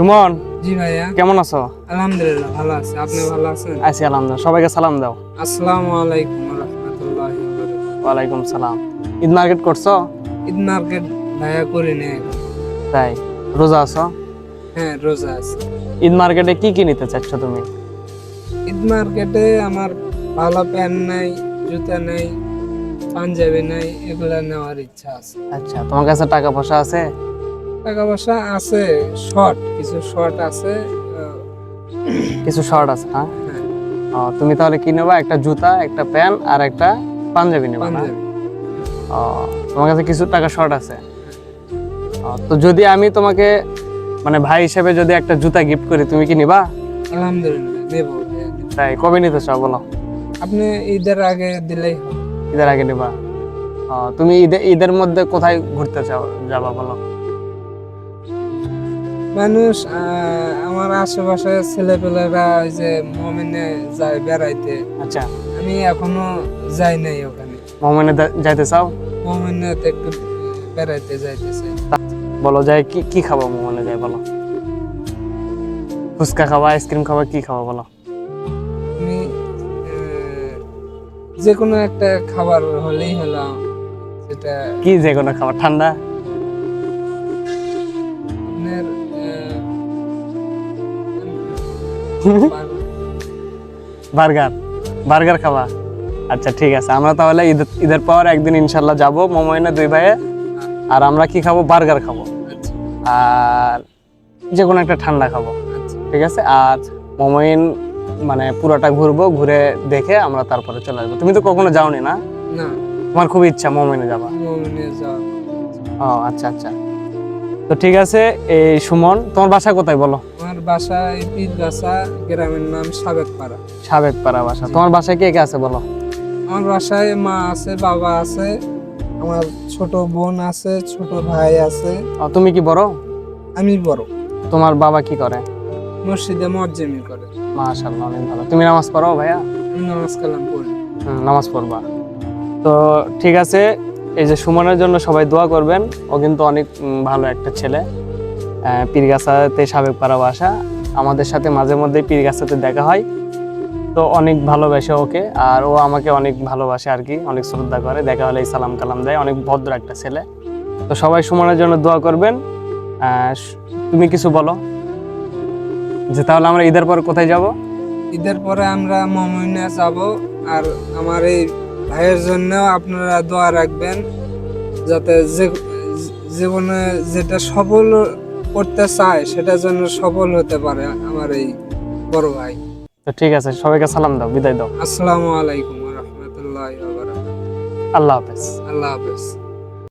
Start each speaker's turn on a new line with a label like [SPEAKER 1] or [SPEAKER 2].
[SPEAKER 1] সুমন
[SPEAKER 2] জি ভাইয়া।
[SPEAKER 1] কেমন আছো?
[SPEAKER 2] আলহামদুলিল্লাহ ভালো আছে। আপনি ভালো আছেন?
[SPEAKER 1] আছি আলহামদুলিল্লাহ। সবাইকে সালাম দাও।
[SPEAKER 2] আসসালামু আলাইকুম রহমতুল্লাহ
[SPEAKER 1] ওয়ালাইকুম সালাম। ঈদ মার্কেট করছ?
[SPEAKER 2] ঈদ মার্কেট ভাইয়া করি নে
[SPEAKER 1] তাই। রোজা আছো?
[SPEAKER 2] হ্যাঁ রোজা আছে।
[SPEAKER 1] ঈদ মার্কেটে কি কি নিতে চাচ্ছ তুমি?
[SPEAKER 2] ঈদ মার্কেটে আমার ভালো প্যান্ট নাই জুতা নাই পাঞ্জাবি নাই এগুলা নেওয়ার ইচ্ছা আছে।
[SPEAKER 1] আচ্ছা তোমার কাছে টাকা পয়সা আছে?
[SPEAKER 2] টাকা পয়সা আছে শর্ট কিছু শর্ট আছে
[SPEAKER 1] কিছু শর্ট আছে হ্যাঁ?
[SPEAKER 2] হ্যাঁ।
[SPEAKER 1] তুমি তাহলে কি নেবা? একটা জুতা একটা প্যান্ট আর একটা পাঞ্জাবি নেবা ও, তোমার কাছে কিছু টাকা শর্ট আছে? তো যদি আমি তোমাকে মানে ভাই হিসেবে যদি একটা জুতা গিফট করি তুমি কি নিবা?
[SPEAKER 2] আলহামদুলিল্লাহ নেব।
[SPEAKER 1] তাই কবে নিতে চাও বলো?
[SPEAKER 2] আপনি ঈদের আগে দিলেই
[SPEAKER 1] ঈদের আগে নিবা। তুমি ঈদের ঈদের মধ্যে কোথায় ঘুরতে চাও যাবা বলো?
[SPEAKER 2] মানুষ আমার আশেপাশে ছেলেপেলেরা ওই যে মমিনে যায় বেড়াইতে।
[SPEAKER 1] আচ্ছা।
[SPEAKER 2] আমি এখনও যাই নাই ওখানে।
[SPEAKER 1] মোমেনে যাইতে চাও?
[SPEAKER 2] মমিনেতে একটু বেড়াইতে যাইতেছে।
[SPEAKER 1] বলো যাই কি কি খাব মোমেনে যাই বলো? ফুচকা খাবা আইসক্রিম খাবা কি খাবা বলো?
[SPEAKER 2] আমি যে কোনো একটা খাবার হলেই হলো সেটা
[SPEAKER 1] কি যে কোনো খাবার ঠান্ডা? বার্গার বার্গার খাবা। আচ্ছা ঠিক আছে। আমরা তাহলে ঈদের ঈদের পর একদিন ইনশাল্লাহ যাব মোমোইনে দুই ভাইয়ে। আর আমরা কি খাব? বার্গার খাব। আর যে কোনো একটা ঠান্ডা খাব। ঠিক আছে? আর মোমোইন মানে পুরোটা ঘুরবো ঘুরে দেখে আমরা তারপরে চলে আসব। তুমি তো কখনো যাওনি না? তোমার খুব ইচ্ছা মোমোইনে যাবা ও আচ্ছা আচ্ছা। তো ঠিক আছে এই সুমন তোমার বাসা কোথায় বলো?
[SPEAKER 2] বাসা পীর বাসা গ্রামের নাম সাবেকপাড়া।
[SPEAKER 1] সাবেক পাড়া বাসা। তোমার বাসায় কে কে আছে বলো?
[SPEAKER 2] আমার বাসায় মা আছে বাবা আছে আমার ছোট বোন আছে ছোট ভাই আছে।
[SPEAKER 1] তুমি কি বড়?
[SPEAKER 2] আমি বড়।
[SPEAKER 1] তোমার বাবা কি করে?
[SPEAKER 2] মসজিদে মর্জেমি করে।
[SPEAKER 1] মাশাআল্লাহ অনেক ভালো। তুমি নামাজ পড়ো ভাইয়া?
[SPEAKER 2] নামাজ কালাম পড়ি।
[SPEAKER 1] নামাজ পড়বা। তো ঠিক আছে এই যে সুমনের জন্য সবাই দোয়া করবেন। ও কিন্তু অনেক ভালো একটা ছেলে। পীরগাছাতে সাবেক পাড়া বাসা আমাদের সাথে মাঝে মধ্যে পীরগাছাতে দেখা হয়। তো অনেক ভালোবাসে ওকে, আর ও আমাকে অনেক ভালোবাসে আর কি, অনেক শ্রদ্ধা করে। দেখা হলে সালাম কালাম দেয়, অনেক ভদ্র একটা ছেলে। তো সবাই সুমনের জন্য দোয়া করবেন। তুমি কিছু বলো যে তাহলে আমরা ঈদের পর কোথায় যাব?
[SPEAKER 2] ঈদের পরে আমরা মমিনে যাব, আর আমার এই ভাইয়ের জন্য আপনারা দোয়া রাখবেন, যাতে জীবনে যেটা সফল করতে চায় সেটা যেন সফল হতে পারে আমার এই বড় ভাই।
[SPEAKER 1] তো ঠিক আছে সবাইকে সালাম দাও বিদায় দাও।
[SPEAKER 2] আসসালামু আলাইকুম রহমতুল্লাহ
[SPEAKER 1] আল্লাহ হাফেজ।
[SPEAKER 2] আল্লাহ হাফেজ।